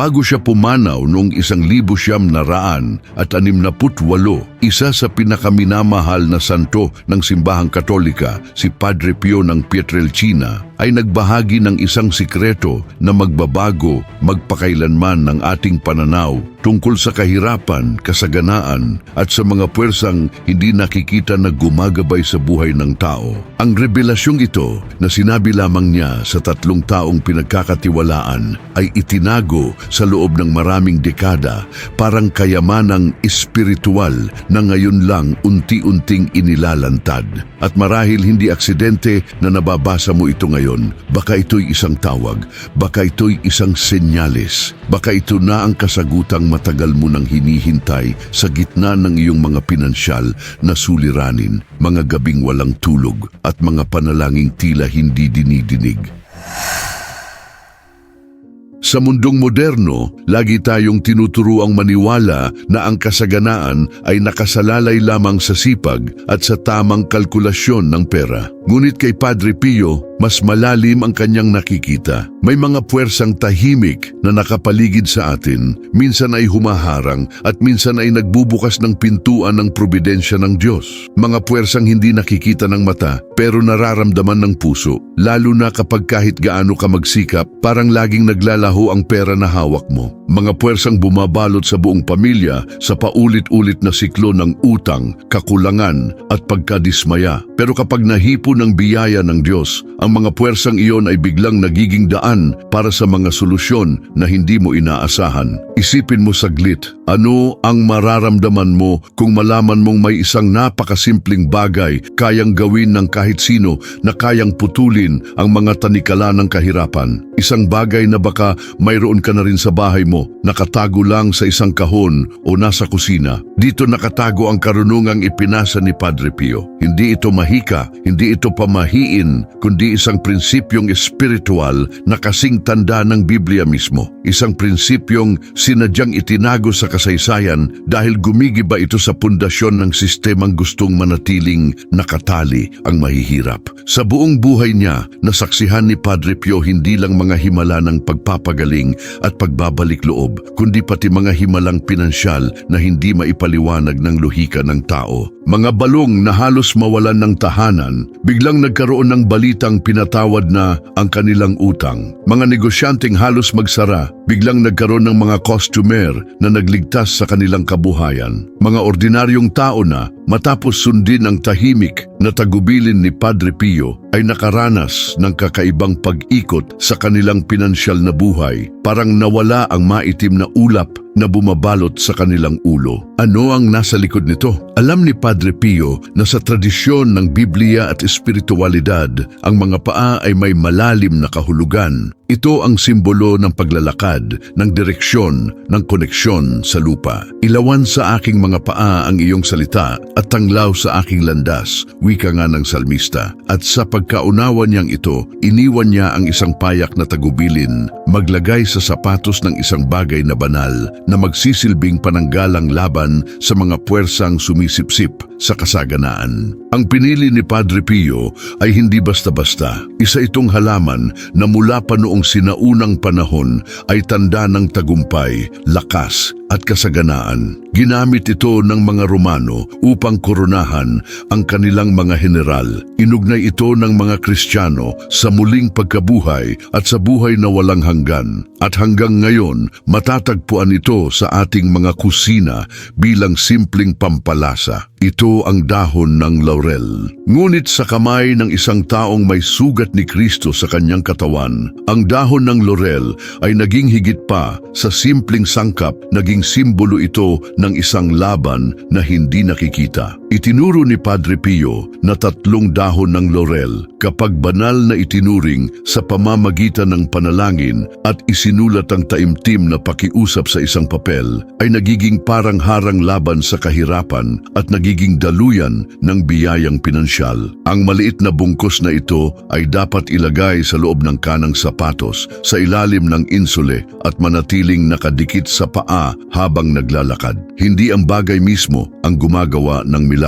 Bago siya pumanaw noong isang libo siyam na raan at anim na putwalo, isa sa pinakaminamahal na santo ng simbahang katolika, si Padre Pio ng Pietrelcina, ay nagbahagi ng isang sikreto na magbabago magpakailanman ng ating pananaw tungkol sa kahirapan, kasaganaan at sa mga puwersang hindi nakikita na gumagabay sa buhay ng tao. Ang revelasyong ito na sinabi lamang niya sa tatlong taong pinagkakatiwalaan ay itinago sa loob ng maraming dekada parang kayamanang espiritual na ngayon lang unti-unting inilalantad. At marahil hindi aksidente na nababasa mo ito ngayon, baka ito'y isang tawag, baka ito'y isang senyalis, baka ito na ang kasagutang matagal mo nang hinihintay sa gitna ng iyong mga pinansyal na suliranin, mga gabing walang tulog at mga panalangin tila hindi dinidinig. Sa mundong moderno, lagi tayong tinuturuang maniwala na ang kasaganaan ay nakasalalay lamang sa sipag at sa tamang kalkulasyon ng pera. Ngunit kay Padre Pio, mas malalim ang kanyang nakikita. May mga puwersang tahimik na nakapaligid sa atin, minsan ay humaharang at minsan ay nagbubukas ng pintuan ng probidensya ng Diyos. Mga puwersang hindi nakikita ng mata pero nararamdaman ng puso, lalo na kapag kahit gaano ka magsikap, parang laging naglalaho ang pera na hawak mo. Mga puwersang bumabalot sa buong pamilya sa paulit-ulit na siklo ng utang, kakulangan at pagkadismaya. Pero kapag nahipo ng biyaya ng Diyos, ang mga puwersang iyon ay biglang nagiging daan para sa mga solusyon na hindi mo inaasahan. Isipin mo saglit, ano ang mararamdaman mo kung malaman mong may isang napakasimpleng bagay kayang gawin ng kahit sino na kayang putulin ang mga tanikala ng kahirapan? Isang bagay na baka mayroon ka na rin sa bahay mo, nakatago lang sa isang kahon o nasa kusina. Dito nakatago ang karunungang ipinasa ni Padre Pio. Hindi ito mahika, hindi ito pamahiin, kundi isang prinsipyong espiritual na kasing tanda ng Biblia mismo. Isang prinsipyong sinadyang itinago sa kasaysayan dahil gumigiba ito sa pundasyon ng sistemang gustong manatiling nakatali ang mahihirap. Sa buong buhay niya, nasaksihan ni Padre Pio hindi lang mga himala ng pagpapagaling at pagbabalik loob, kundi pati mga himalang pinansyal na hindi maipaliwanag ng lohika ng tao. Mga balong na halos mawalan ng tahanan, biglang nagkaroon ng balitang pinatawad na ang kanilang utang. Mga negosyanteng halos magsara, biglang nagkaroon ng mga customer na nagligtas sa kanilang kabuhayan. Mga ordinaryong tao na matapos sundin ang tahimik na tagubilin ni Padre Pio ay nakaranas ng kakaibang pag-ikot sa kanilang pinansyal na buhay. Parang nawala ang maitim na ulap na bumabalot sa kanilang ulo. Ano ang nasa likod nito? Alam ni Padre Pio na sa tradisyon ng Biblia at espiritualidad, ang mga paa ay may malalim na kahulugan. Ito ang simbolo ng paglalakad, ng direksyon, ng koneksyon sa lupa. Ilawan sa aking mga paa ang iyong salita at tanglaw sa aking landas, wika nga ng salmista. At sa pagkaunawa niyang ito, iniwan niya ang isang payak na tagubilin, maglagay sa sapatos ng isang bagay na banal na magsisilbing pananggalang laban sa mga puwersang sumisipsip sa kasaganaan. Ang pinili ni Padre Pio ay hindi basta-basta. Isa itong halaman na mula pa noong sinaunang panahon ay tanda ng tagumpay, lakas at kasaganaan. Ginamit ito ng mga Romano upang koronahan ang kanilang mga general. Inugnay ito ng mga Kristiyano sa muling pagkabuhay at sa buhay na walang hanggan. At hanggang ngayon, matatagpuan ito sa ating mga kusina bilang simpleng pampalasa. Ito ang dahon ng laurel. Ngunit sa kamay ng isang taong may sugat ni Kristo sa kanyang katawan, ang dahon ng laurel ay naging higit pa sa simpleng sangkap, naging simbolo ito ng isang laban na hindi nakikita. Itinuro ni Padre Pio na tatlong dahon ng laurel kapag banal na itinuring sa pamamagitan ng panalangin at isinulat ang taimtim na pakiusap sa isang papel ay nagiging parang harang laban sa kahirapan at nagiging daluyan ng biyayang pinansyal. Ang maliit na bungkos na ito ay dapat ilagay sa loob ng kanang sapatos sa ilalim ng insule at manatiling nakadikit sa paa habang naglalakad. Hindi ang bagay mismo ang gumagawa ng milagro,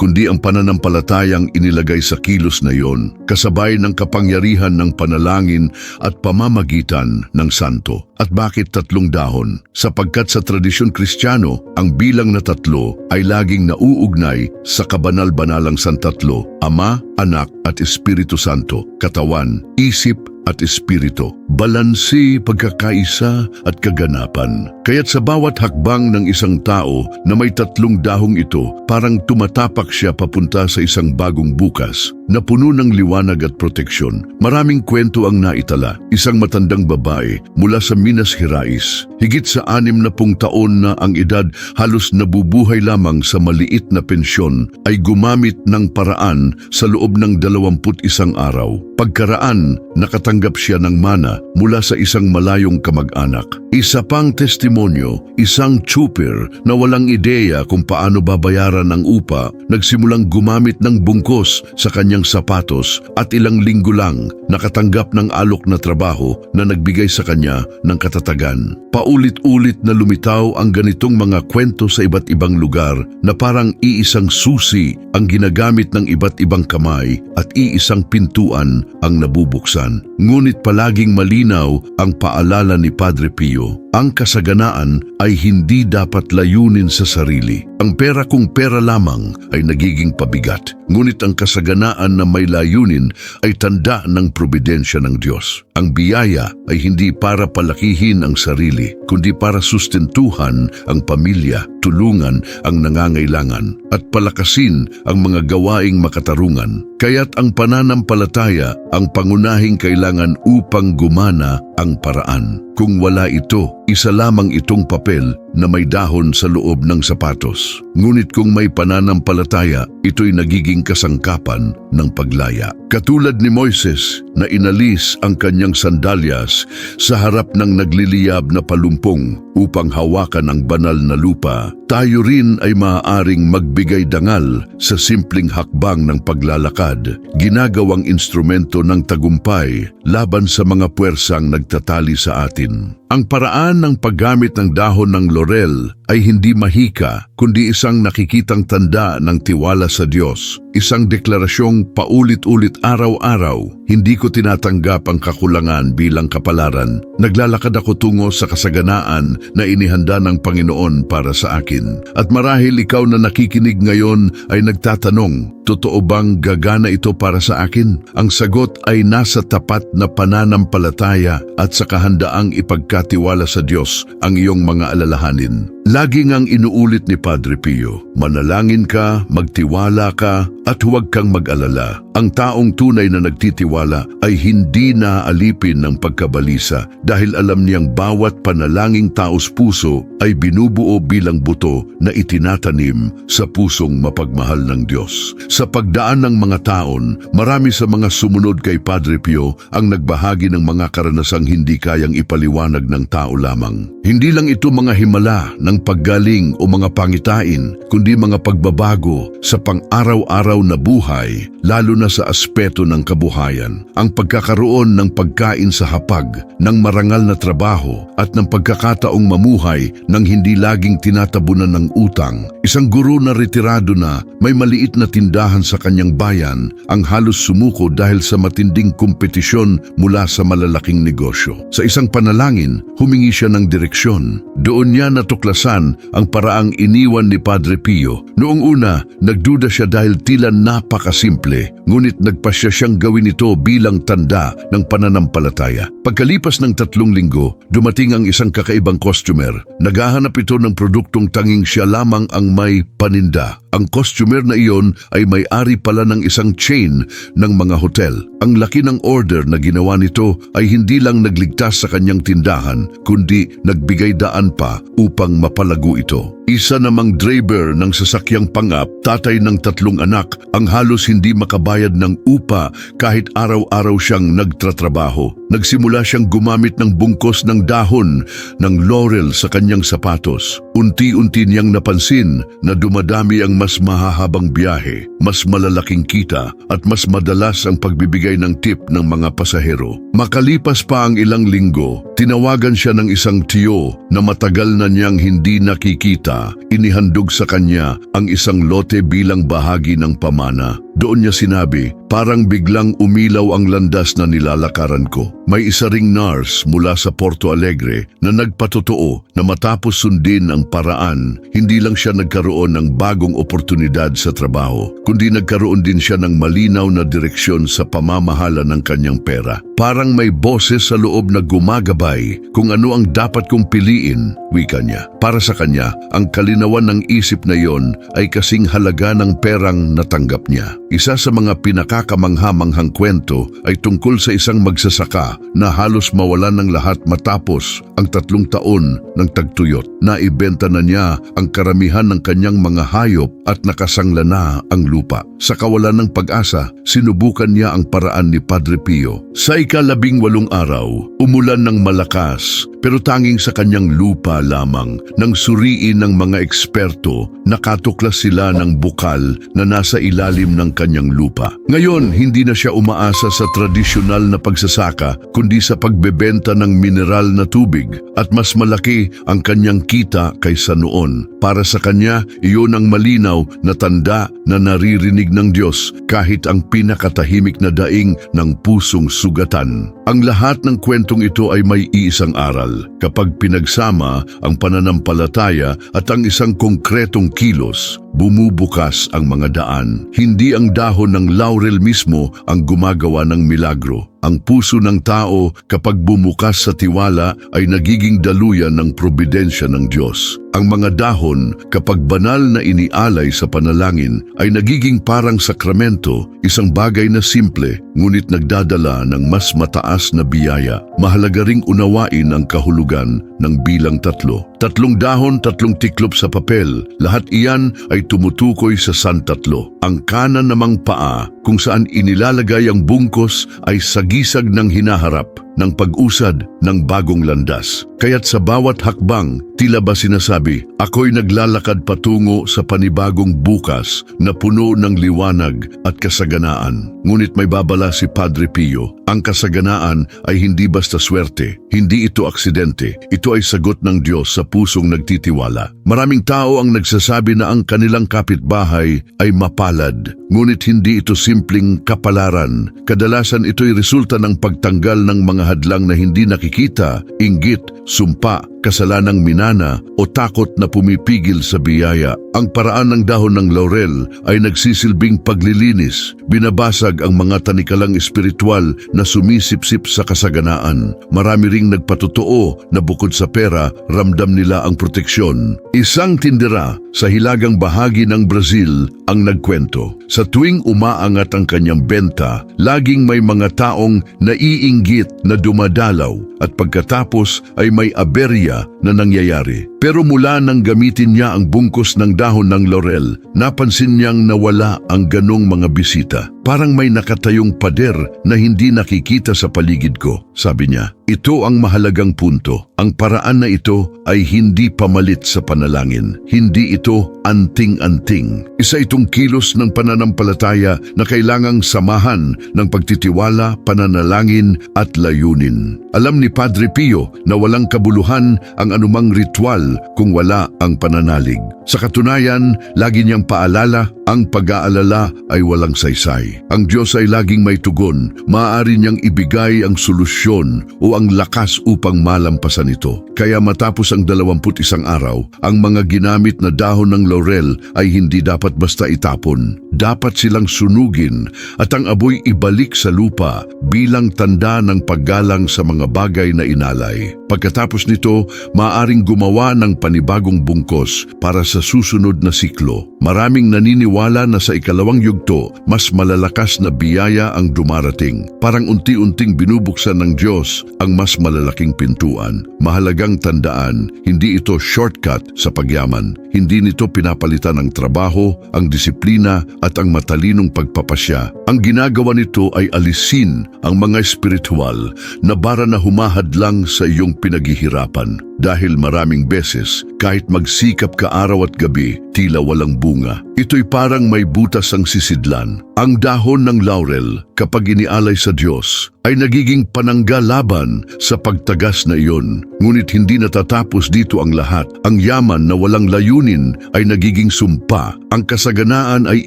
kundi ang pananampalatayang inilagay sa kilos na iyon, kasabay ng kapangyarihan ng panalangin at pamamagitan ng santo. At bakit tatlong dahon? Sapagkat sa tradisyon kristyano, ang bilang na tatlo ay laging nauugnay sa kabanal-banalang santatlo, Ama, Anak at Espiritu Santo, katawan, isip at espiritu, balansi, pagkakaisa at kaganapan. Kaya't sa bawat hakbang ng isang tao na may tatlong dahong ito, parang tumatapak siya papunta sa isang bagong bukas na puno ng liwanag at proteksyon. Maraming kwento ang naitala. Isang matandang babae mula sa Minas Gerais. Higit sa anim na pung taon na ang edad halos nabubuhay lamang sa maliit na pensyon ay gumamit ng paraan sa loob ng dalawamput isang araw. Pagkaraan, nakatanggap siya ng mana mula sa isang malayong kamag-anak. Isa pang testimonyo, isang chuper na walang ideya kung paano babayaran ang upa, nagsimulang gumamit ng bungkos sa kanyang sapatos at ilang linggo lang nakatanggap ng alok na trabaho na nagbigay sa kanya ng katatagan. Paulit-ulit na lumitaw ang ganitong mga kwento sa iba't ibang lugar na parang iisang susi ang ginagamit ng iba't ibang kamay at iisang pintuan ang nabubuksan. Ngunit palaging malinaw ang paalala ni Padre Pio. Ang kasaganaan ay hindi dapat layunin sa sarili. Ang pera kung pera lamang ay nagiging pabigat. Ngunit ang kasaganaan na may layunin ay tanda ng probidensya ng Diyos. Ang biyaya ay hindi para palakihin ang sarili, kundi para sustentuhan ang pamilya, tulungan ang nangangailangan, at palakasin ang mga gawaing makatarungan. Kaya't ang pananampalataya ang pangunahing kailangan upang gumana ang paraan. Kung wala ito, isa lamang itong papel na may dahon sa loob ng sapatos. Ngunit kung may pananampalataya, ito'y nagiging kasangkapan ng paglaya. Katulad ni Moises na inalis ang kanyang sandalyas sa harap ng nagliliyab na palumpong upang hawakan ang banal na lupa, tayo rin ay maaaring magbigay dangal sa simpleng hakbang ng paglalakad, ginagawang instrumento ng tagumpay laban sa mga puwersang nagtatali sa atin. Ang paraan ng paggamit ng dahon ng laurel ay hindi mahika kundi isang nakikitang tanda ng tiwala sa Diyos. Isang deklarasyong paulit-ulit araw-araw, hindi ko tinatanggap ang kakulangan bilang kapalaran. Naglalakad ako tungo sa kasaganaan na inihanda ng Panginoon para sa akin. At marahil ikaw na nakikinig ngayon ay nagtatanong, totoo bang gagana ito para sa akin? Ang sagot ay nasa tapat na pananampalataya at sa kahandaang ipagkatiwala sa Diyos ang iyong mga alalahanin. Lagi ngang inuulit ni Padre Pio, manalangin ka, magtiwala ka, at huwag kang mag-alala. Ang taong tunay na nagtitiwala ay hindi naaalipin ng pagkabalisa dahil alam niyang bawat panalangin taos puso ay binubuo bilang buto na itinatanim sa pusong mapagmahal ng Diyos. Sa pagdaan ng mga taon, marami sa mga sumunod kay Padre Pio ang nagbahagi ng mga karanasang hindi kayang ipaliwanag ng tao lamang. Hindi lang ito mga himala ng paggaling o mga pangitain, kundi mga pagbabago sa pang-araw-araw na buhay, lalo na sa aspeto ng kabuhayan. Ang pagkakaroon ng pagkain sa hapag, ng marangal na trabaho at ng pagkakataong mamuhay ng hindi laging tinatabunan ng utang. Isang guro na retirado na may maliit na tindahan sa kanyang bayan ang halos sumuko dahil sa matinding kompetisyon mula sa malalaking negosyo. Sa isang panalangin, humingi siya ng direksyon. Doon niya natuklasan ang paraang iniwan ni Padre Pio. Noong una, nagduda siya dahil tila napakasimple, ngunit nagpasya siyang gawin ito bilang tanda ng pananampalataya. Pagkalipas ng tatlong linggo, dumating ang isang kakaibang customer. Naghahanap ito ng produktong tanging siya lamang ang may paninda. Ang customer na iyon ay may-ari pala ng isang chain ng mga hotel. Ang laki ng order na ginawa nito ay hindi lang nagligtas sa kanyang tindahan, kundi nagbigay daan pa upang mapalago ito. Isa namang driver ng sasakyang pangap, tatay ng tatlong anak, ang halos hindi makabayad ng upa kahit araw-araw siyang nagtratrabaho. Nagsimula siyang gumamit ng bungkos ng dahon ng laurel sa kanyang sapatos. Unti-unti niyang napansin na dumadami ang mas mahahabang biyahe, mas malalaking kita at mas madalas ang pagbibigay ng tip ng mga pasahero. Makalipas pa ang ilang linggo, tinawagan siya ng isang tiyo na matagal na niyang hindi nakikita. Inihandog sa kanya ang isang lote bilang bahagi ng pamana. Doon niya sinabi, parang biglang umilaw ang landas na nilalakaran ko. May isa ring nurse mula sa Porto Alegre na nagpatotoo na matapos sundin ang paraan, hindi lang siya nagkaroon ng bagong oportunidad sa trabaho, kundi nagkaroon din siya ng malinaw na direksyon sa pamamahala ng kanyang pera. Parang may boses sa loob na gumagabay kung ano ang dapat kong piliin, wika niya. Para sa kanya, ang kalinawan ng isip na yon ay kasing halaga ng perang natanggap niya. Isa sa mga pinakakamanghamanghang kwento ay tungkol sa isang magsasaka na halos mawalan ng lahat matapos ang tatlong taon ng tagtuyot. Naibenta na niya ang karamihan ng kanyang mga hayop at nakasangla na ang lupa. Sa kawalan ng pag-asa, sinubukan niya ang paraan ni Padre Pio. Sa ikalabing walong araw, umulan ng malakas pero tanging sa kanyang lupa lamang nang suriin ng mga eksperto nakatuklas sila ng bukal na nasa ilalim ng kanyang lupa. Ngayon, hindi na siya umaasa sa tradisyonal na pagsasaka kundi sa pagbebenta ng mineral na tubig at mas malaki ang kanyang kita kaysa noon. Para sa kanya, iyon ang malinaw na tanda na naririnig ng Diyos kahit ang pinakatahimik na daing ng pusong sugatan. Ang lahat ng kwentong ito ay may iisang aral. Kapag pinagsama ang pananampalataya at ang isang konkretong kilos, bumubukas ang mga daan. Hindi ang dahon ng laurel mismo ang gumagawa ng milagro. Ang puso ng tao kapag bumukas sa tiwala ay nagiging daluyan ng probidensya ng Diyos. Ang mga dahon kapag banal na inialay sa panalangin ay nagiging parang sakramento, isang bagay na simple ngunit nagdadala ng mas mataas na biyaya. Mahalaga ring unawain ang kahulugan ng bilang tatlo. Tatlong dahon, tatlong tiklop sa papel, lahat iyan ay tumutukoy sa San Tatlo. Ang kanan namang paa kung saan inilalagay ang bungkos ay sagisag ng hinaharap ng pag-usad ng bagong landas. Kaya't sa bawat hakbang, tila ba sinasabi, ako'y naglalakad patungo sa panibagong bukas na puno ng liwanag at kasaganaan. Ngunit may babala si Padre Pio, ang kasaganaan ay hindi basta swerte, hindi ito aksidente, ito ay sagot ng Diyos sa pusong nagtitiwala. Maraming tao ang nagsasabi na ang kanilang kapitbahay ay mapalad, ngunit hindi ito simpleng kapalaran. Kadalasan ito'y resulta ng pagtanggal ng mga hadlang na hindi nakikita, inggit, sumpa, kasalanang minana o takot na pumipigil sa biyaya. Ang paraan ng dahon ng laurel ay nagsisilbing paglilinis, binabasag ang mga tanikalang espiritual na sumisipsip sa kasaganaan. Marami ring nagpatotoo na bukod sa pera, ramdam nila ang proteksyon. Isang tindera sa hilagang bahagi ng Brazil ang nagkwento. Sa tuwing umaangat ang kanyang benta, laging may mga taong naiinggit na dumadalaw at pagkatapos ay may aberya na nangyayari. Pero mula nang gamitin niya ang bungkos ng dahon ng laurel, napansin niyang nawala ang ganong mga bisita. Parang may nakatayong pader na hindi nakikita sa paligid ko, sabi niya. Ito ang mahalagang punto. Ang paraan na ito ay hindi pamalit sa panalangin. Hindi ito anting-anting. Isa itong kilos ng pananampalataya na kailangang samahan ng pagtitiwala, pananalangin at layunin. Alam ni Padre Pio na walang kabuluhan ang anumang ritual kung wala ang pananalig. Sa katunayan, lagi niyang paalala, ang pag-aalala ay walang saysay. Ang Diyos ay laging may tugon. Maaari niyang ibigay ang solusyon o ang lakas upang malampasan ito. Kaya matapos ang 21 araw, ang mga ginamit na dahon ng laurel ay hindi dapat basta itapon. Dapat silang sunugin at ang apoy ibalik sa lupa bilang tanda ng paggalang sa mga bagay na inalay. Pagkatapos nito, maaaring gumawa ng panibagong bungkos para sa susunod na siklo. Maraming naniniwala na sa ikalawang yugto, mas malalakas na biyaya ang dumarating. Parang unti-unting binubuksan ng Diyos ang mas malalaking pintuan. Mahalagang tandaan, hindi ito shortcut sa pagyaman. Hindi nito pinapalitan ang trabaho, ang disiplina at ang matalinong pagpapasya. Ang ginagawa nito ay alisin ang mga espiritual na bara na humahadlang sa iyong pinaghihirapan. Dahil maraming beses, kahit magsikap ka araw at gabi, tila walang bunga. Ito'y parang may butas ang sisidlan. Ang dahon ng laurel, kapag inialay sa Diyos, ay nagiging panangga laban sa pagtagas na iyon. Ngunit hindi natatapos dito ang lahat. Ang yaman na walang layunin ay nagiging sumpa. Ang kasaganaan ay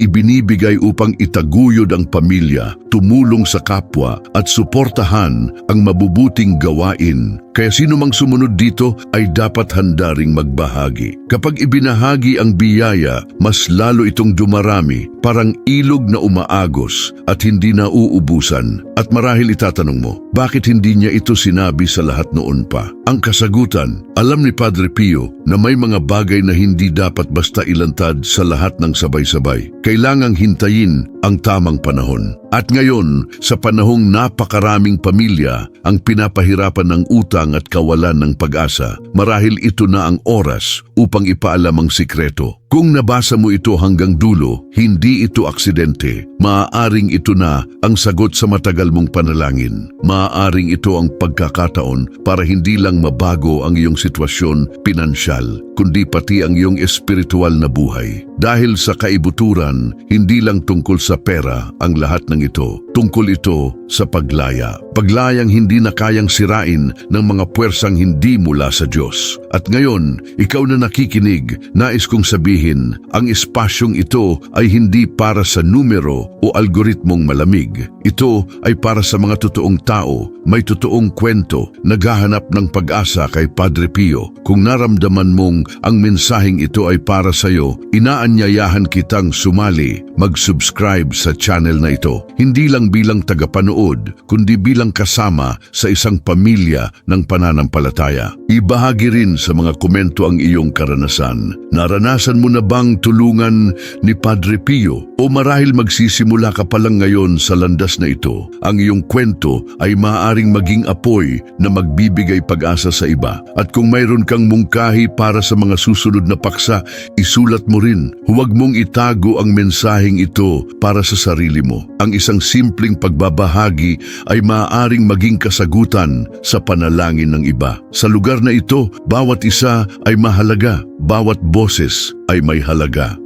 ibinibigay upang itaguyod ang pamilya, tumulong sa kapwa at suportahan ang mabubuting gawain. Kaya sino mang sumunod dito ay dapat handa ring magbahagi. Kapag ibinahagi ang biyaya, mas lalo itong dumarami, parang ilog na umaagos at hindi na uubusan. At marahil itatanong mo, bakit hindi niya ito sinabi sa lahat noon pa? Ang kasagutan, alam ni Padre Pio na may mga bagay na hindi dapat basta ilantad sa lahat ng sabay-sabay. Kailangang hintayin ang tamang panahon. At ngayon, sa panahong napakaraming pamilya ang pinapahirapan ng utang at kawalan ng pag-asa, marahil ito na ang oras upang ipaalam ang sikreto. Kung nabasa mo ito hanggang dulo, hindi ito aksidente. Maaaring ito na ang sagot sa matagal mong panalangin. Maaaring ito ang pagkakataon para hindi lang mabago ang iyong sitwasyon pinansyal, kundi pati ang iyong espiritual na buhay. Dahil sa kaibuturan, hindi lang tungkol sa pera ang lahat ng ito. Tungkol ito sa paglaya. Paglayang hindi na kayang sirain ng mga puwersang hindi mula sa Diyos. At ngayon, ikaw na nakikinig, nais kong sabihin, ang espasyong ito ay hindi para sa numero o algoritmong malamig. Ito ay para sa mga totoong tao, may totoong kwento, naghahanap ng pag-asa kay Padre Pio. Kung naramdaman mong ang mensaheng ito ay para sa iyo, inaanyayahan kitang sumali, mag-subscribe sa channel na ito. Hindi lang bilang tagapanood, kundi bilang kasama sa isang pamilya ng pananampalataya. Ibahagi rin sa mga komento ang iyong karanasan. Naranasan mo na bang tulungan ni Padre Pio? O marahil magsisimula ka pa lang ngayon sa landas na ito, ang iyong kwento ay maaaring maging apoy na magbibigay pag-asa sa iba. At kung mayroon kang mungkahi para sa mga susunod na paksa, isulat mo rin. Huwag mong itago ang mensaheng ito para sa sarili mo. Ang isang simpleng pagbabahagi ay maaaring maging kasagutan sa panalangin ng iba. Sa lugar na ito, bawat isa ay mahalaga, bawat boses ay may halaga.